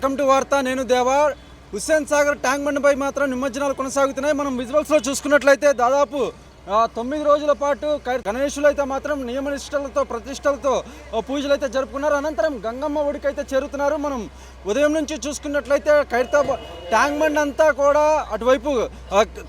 Welcome to వార్త. నేను దేవా. హుస్సేన్ సాగర్ ట్యాంక్ బండ్పై మాత్రం నిమజ్జనాలు కొనసాగుతున్నాయి. మనం విజువల్స్లో చూసుకున్నట్లయితే దాదాపు తొమ్మిది రోజుల పాటు కై- గణేశులు అయితే మాత్రం నియమనిష్టలతో ప్రతిష్టలతో పూజలు అయితే జరుపుకున్నారు. అనంతరం గంగమ్మ ఒడికి అయితే చేరుతున్నారు. మనం ఉదయం నుంచి చూసుకున్నట్లయితే ఖైరతాబాద్ ట్యాంక్ బండ్ అంతా కూడా అటువైపు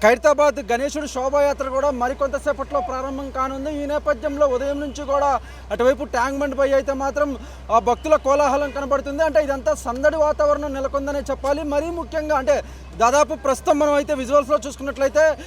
ఖైరతాబాద్ గణేశుడు శోభాయాత్ర కూడా మరికొంతసేపట్లో ప్రారంభం కానుంది. ఈ నేపథ్యంలో ఉదయం నుంచి కూడా అటువైపు ట్యాంక్ బండ్ పై అయితే మాత్రం ఆ భక్తుల కోలాహలం కనబడుతుంది. అంటే ఇదంతా సందడి వాతావరణం నెలకొందనే చెప్పాలి. మరీ ముఖ్యంగా అంటే దాదాపు ప్రస్తుతం మనం అయితే విజువల్స్లో చూసుకున్నట్లయితే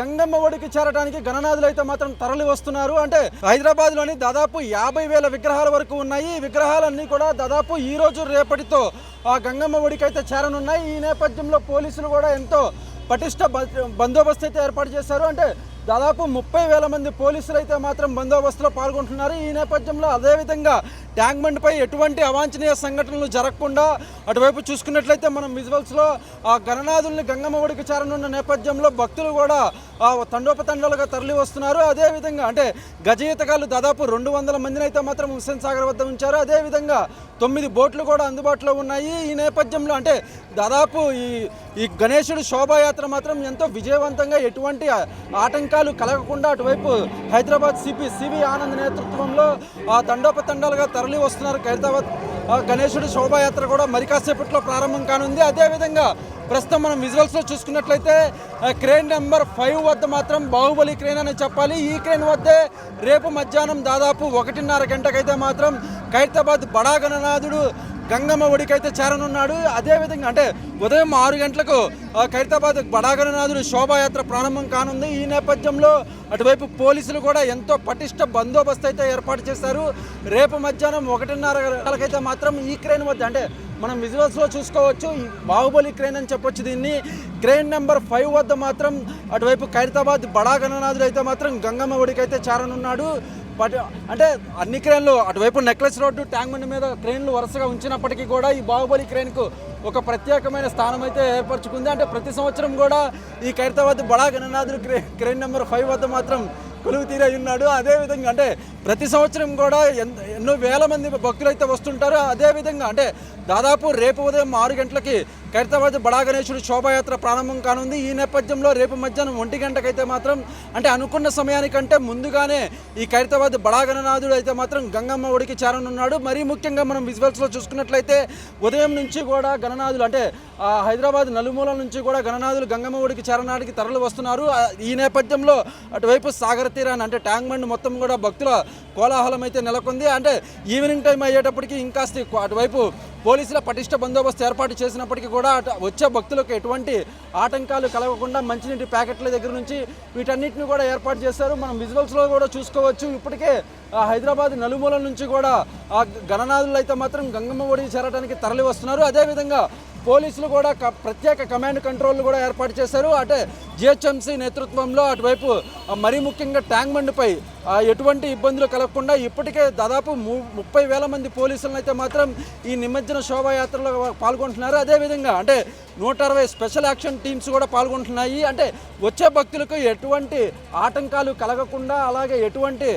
గంగమ్మ ఒడికి చేరడానికి గణనాథులు అయితే మాత్రం తరలి వస్తున్నారు. అంటే హైదరాబాద్లోని దాదాపు యాభై వేల విగ్రహాల వరకు ఉన్నాయి. ఈ విగ్రహాలన్నీ కూడా దాదాపు ఈ రోజు రేపటితో ఆ గంగమ్మ ఒడికి అయితే చేరనున్నాయి. ఈ నేపథ్యంలో పోలీసులు కూడా ఎంతో పటిష్ట బ- బందోబస్తు అయితే ఏర్పాటు చేశారు. అంటే దాదాపు ముప్పై వేల మంది పోలీసులు అయితే మాత్రం బందోబస్తులో పాల్గొంటున్నారు. ఈ నేపథ్యంలో అదేవిధంగా ట్యాంక్ బండ్పై ఎటువంటి అవాంఛనీయ సంఘటనలు జరగకుండా అటువైపు చూసుకున్నట్లయితే మనం విజువల్స్లో ఆ గణనాథుల్ని గంగమ్మ ఒడికి చేరనున్న నేపథ్యంలో భక్తులు కూడా తండోపతండాలుగా తరలి వస్తున్నారు. అదేవిధంగా అంటే గజ దాదాపు రెండు వందల మందిని అయితే మాత్రం హుస్సేన్ సాగర్ వద్ద ఉంచారు. అదేవిధంగా తొమ్మిది బోట్లు కూడా అందుబాటులో ఉన్నాయి. ఈ నేపథ్యంలో అంటే దాదాపు ఈ ఈ గణేశుడు శోభాయాత్ర మాత్రం ఎంతో విజయవంతంగా ఎటువంటి ఆటంకాలు కలగకుండా అటువైపు హైదరాబాద్ సిపి సివి ఆనంద్ నేతృత్వంలో ఆ తండోపతండాలుగా తరలి వస్తున్నారు. హైదరాబాద్ ఆ గణేశుడు శోభాయాత్ర కూడా మరి కాసేపట్లో ప్రారంభం కానుంది. అదేవిధంగా ప్రస్తుతం మనం విజువల్స్లో చూసుకున్నట్లయితే క్రేన్ నెంబర్ ఫైవ్ వద్ద మాత్రం బాహుబలి క్రేన్ అని చెప్పాలి. ఈ క్రేన్ వద్దే రేపు మధ్యాహ్నం దాదాపు ఒకటిన్నర గంటకైతే మాత్రం ఖైరతాబాద్ బడా గణనాథుడు గంగమ్మ ఒడికైతే చేరనున్నాడు. అదేవిధంగా అంటే ఉదయం ఆరు గంటలకు ఖైరతాబాద్ బడాగణనాథుడు శోభాయాత్ర ప్రారంభం కానుంది. ఈ నేపథ్యంలో అటువైపు పోలీసులు కూడా ఎంతో పటిష్ట బందోబస్తు అయితే ఏర్పాటు చేశారు. రేపు మధ్యాహ్నం ఒకటిన్నర గంటలకైతే మాత్రం ఈ క్రేన్ వద్ద అంటే మనం విజువల్స్లో చూసుకోవచ్చు. బాహుబలి క్రేన్ అని చెప్పొచ్చు దీన్ని. క్రేన్ నెంబర్ ఫైవ్ వద్ద మాత్రం అటువైపు ఖైరతాబాద్ బడా గణనాథుడు అయితే మాత్రం గంగమ్మ ఒడికి అయితే బట్ అంటే అన్ని క్రేన్లు అటువైపు నెక్లెస్ రోడ్డు ట్యాంక్ బండ్ మీద క్రేన్లు వరుసగా ఉంచినప్పటికీ కూడా ఈ బాహుబలి క్రేన్కు ఒక ప్రత్యేకమైన స్థానం అయితే ఏర్పరచుకుంది. అంటే ప్రతి సంవత్సరం కూడా ఈ ఖైరతాబాద్ బడా గణనాథుడు క్రే క్రేన్ నెంబర్ ఫైవ్ వద్ద మాత్రం కొలువు తీరై ఉన్నాడు. అదేవిధంగా అంటే ప్రతి సంవత్సరం కూడా ఎంత ఎన్నో వేల మంది భక్తులు అయితే వస్తుంటారు అదేవిధంగా అంటే దాదాపు రేపు ఉదయం ఆరు గంటలకి ఖైరతాబాద్ బడా గణేశుడు శోభాయాత్ర ప్రారంభం కానుంది. ఈ నేపథ్యంలో రేపు మధ్యాహ్నం ఒంటి గంటకైతే మాత్రం అంటే అనుకున్న సమయానికంటే ముందుగానే ఈ ఖైరతాబాద్ బడా గణనాథుడు అయితే మాత్రం గంగమ్మ ఒడికి చేరనున్నాడు. మరీ ముఖ్యంగా మనం విజువల్స్లో చూసుకున్నట్లయితే ఉదయం నుంచి కూడా గణనాథులు అంటే హైదరాబాద్ నలుమూల నుంచి కూడా గణనాథులు గంగమ్మ ఒడికి చేరనాడికి తరలి వస్తున్నారు. ఈ నేపథ్యంలో అటువైపు సాగర తీరాన్ని అంటే ట్యాంక్ బండ్ మొత్తం కూడా భక్తుల కోలాహలం అయితే నెలకొంది. అంటే ఈవినింగ్ టైం అయ్యేటప్పటికి ఇంకాస్త అటువైపు పోలీసుల పటిష్ట బందోబస్తు ఏర్పాటు చేసినప్పటికీ కూడా అటు వచ్చే భక్తులకు ఎటువంటి ఆటంకాలు కలగకుండా మంచినీటి ప్యాకెట్ల దగ్గర నుంచి వీటన్నిటిని కూడా ఏర్పాటు చేశారు. మనం విజువల్స్లో కూడా చూసుకోవచ్చు. ఇప్పటికే హైదరాబాద్ నలుమూలల నుంచి కూడా ఆ గణనాథులు అయితే మాత్రం గంగమ్మ ఒడి చేరడానికి తరలి వస్తున్నారు అదేవిధంగా పోలీసులు కూడా ప్రత్యేక కమాండ్ కంట్రోల్ కూడా ఏర్పాటు చేశారు. అంటే జిహెచ్ఎంసీ నేతృత్వంలో అటువైపు మరీ ముఖ్యంగా ట్యాంక్ బండ్పై ఎటువంటి ఇబ్బందులు కలగకుండా ఇప్పటికే దాదాపు ము- ముప్పై వేల మంది పోలీసులను అయితే మాత్రం ఈ నిమజ్జన శోభాయాత్రలో పాల్గొంటున్నారు. అదేవిధంగా అంటే నూట అరవై స్పెషల్ యాక్షన్ టీమ్స్ కూడా పాల్గొంటున్నాయి. అంటే వచ్చే భక్తులకు ఎటువంటి ఆటంకాలు కలగకుండా అలాగే ఎటువంటి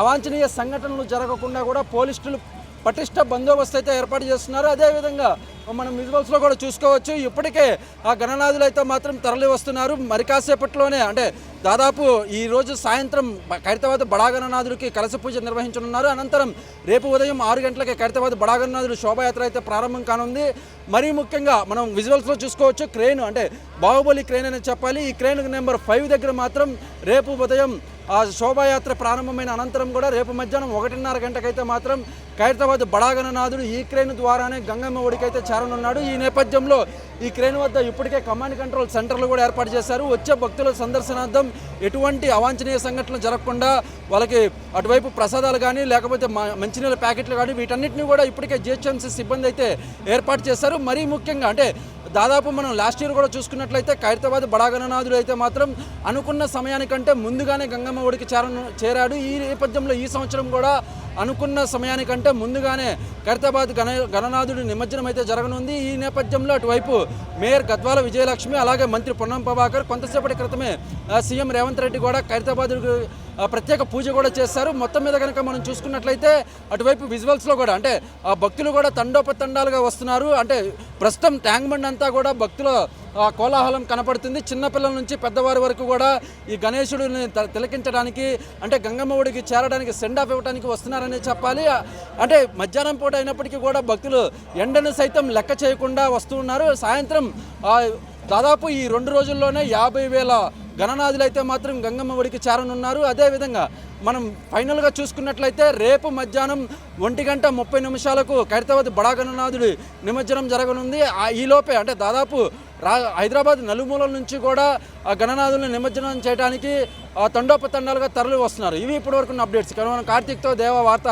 అవాంఛనీయ సంఘటనలు జరగకుండా కూడా పోలీసులు పటిష్ట బందోబస్తు అయితే ఏర్పాటు చేస్తున్నారు. అదేవిధంగా మనం విజువల్స్లో కూడా చూసుకోవచ్చు. ఇప్పటికే ఆ గణనాథులు అయితే మాత్రం తరలి వస్తున్నారు. మరి కాసేపట్లోనే అంటే దాదాపు ఈ రోజు సాయంత్రం ఖైరతాబాద్ బడా గణనాథుడికి కలశ పూజ నిర్వహించనున్నారు. అనంతరం రేపు ఉదయం ఆరు గంటలకి ఖైరతాబాద్ బడాగణనాథుడు శోభాయాత్ర అయితే ప్రారంభం కానుంది. మరీ ముఖ్యంగా మనం విజువల్స్లో చూసుకోవచ్చు క్రెయిన్ అంటే బాహుబలి క్రెయిన్ అని చెప్పాలి. ఈ క్రెయిన్ నెంబర్ ఫైవ్ దగ్గర మాత్రం రేపు ఉదయం ఆ శోభాయాత్ర ప్రారంభమైన అనంతరం కూడా రేపు మధ్యాహ్నం ఒకటిన్నర గంటకైతే మాత్రం ఖైరతాబాద్ బడాగణనాథుడు ఈ క్రేన్ ద్వారానే గంగమ్మ ఒడికైతే చేరనున్నాడు. ఈ నేపథ్యంలో ఈ క్రేన్ వద్ద ఇప్పటికే కమాండ్ కంట్రోల్ సెంటర్లు కూడా ఏర్పాటు చేశారు. వచ్చే భక్తుల సందర్శనార్థం ఎటువంటి అవాంఛనీయ సంఘటనలు జరగకుండా వాళ్ళకి అటువైపు ప్రసాదాలు కానీ లేకపోతే మంచినీళ్ళ ప్యాకెట్లు కానీ వీటన్నిటిని కూడా ఇప్పటికే జిహెచ్ఎంసీ సిబ్బంది అయితే ఏర్పాటు చేశారు. మరీ ముఖ్యంగా అంటే దాదాపు మనం లాస్ట్ ఇయర్ కూడా చూసుకున్నట్లయితే ఖైరతాబాద్ బడాగణనాథుడు అయితే మాత్రం అనుకున్న సమయానికంటే ముందుగానే గంగమ్మ ఒడికి చేరను చేరాడు. ఈ నేపథ్యంలో ఈ సంవత్సరం కూడా అనుకున్న సమయానికంటే ముందుగానే ఖైరతాబాద్ గణ గణనాథుడి నిమజ్జనం అయితే జరగనుంది. ఈ నేపథ్యంలో అటువైపు మేయర్ గద్వాల విజయలక్ష్మి అలాగే మంత్రి పొన్నం ప్రభాకర్ కొంతసేపటి క్రితమే సీఎం రేవంత్ రెడ్డి కూడా ఖైరతాబాద్ ప్రత్యేక పూజ కూడా చేస్తారు. మొత్తం మీద కనుక మనం చూసుకున్నట్లయితే అటువైపు విజువల్స్లో కూడా అంటే ఆ భక్తులు కూడా తండోపతండాలుగా వస్తున్నారు. అంటే ప్రస్తుతం ట్యాంక్ బండ్ అంతా కూడా భక్తుల కోలాహలం కనపడుతుంది. చిన్నపిల్లల నుంచి పెద్దవారి వరకు కూడా ఈ గణేశుడిని తిలకించడానికి అంటే గంగమ్మ ఒడికి చేరడానికి సెండ్ ఆఫ్ ఇవ్వడానికి వస్తున్నారని చెప్పాలి. అంటే మధ్యాహ్నం పూట అయినప్పటికీ కూడా భక్తులు ఎండను సైతం లెక్క చేయకుండా వస్తూ ఉన్నారు. సాయంత్రం దాదాపు ఈ రెండు రోజుల్లోనే యాభై వేల గణనాథులు అయితే మాత్రం గంగమ్మ ఒడికి చేరనున్నారు. అదేవిధంగా మనం ఫైనల్గా చూసుకున్నట్లయితే రేపు మధ్యాహ్నం ఒంటి గంట ముప్పై నిమిషాలకు ఖైరతాబాద్ బడా గణనాథుడి నిమజ్జనం జరగనుంది. ఆ ఈలోపే అంటే దాదాపు రా హైదరాబాద్ నలుమూలల నుంచి కూడా ఆ గణనాథులను నిమజ్జనం చేయడానికి తండోపతండాలుగా తరలి వస్తున్నారు ఇవి ఇప్పటివరకు ఉన్న అప్డేట్స్. కానీ మనం కార్తీక్తో దేవ వార్త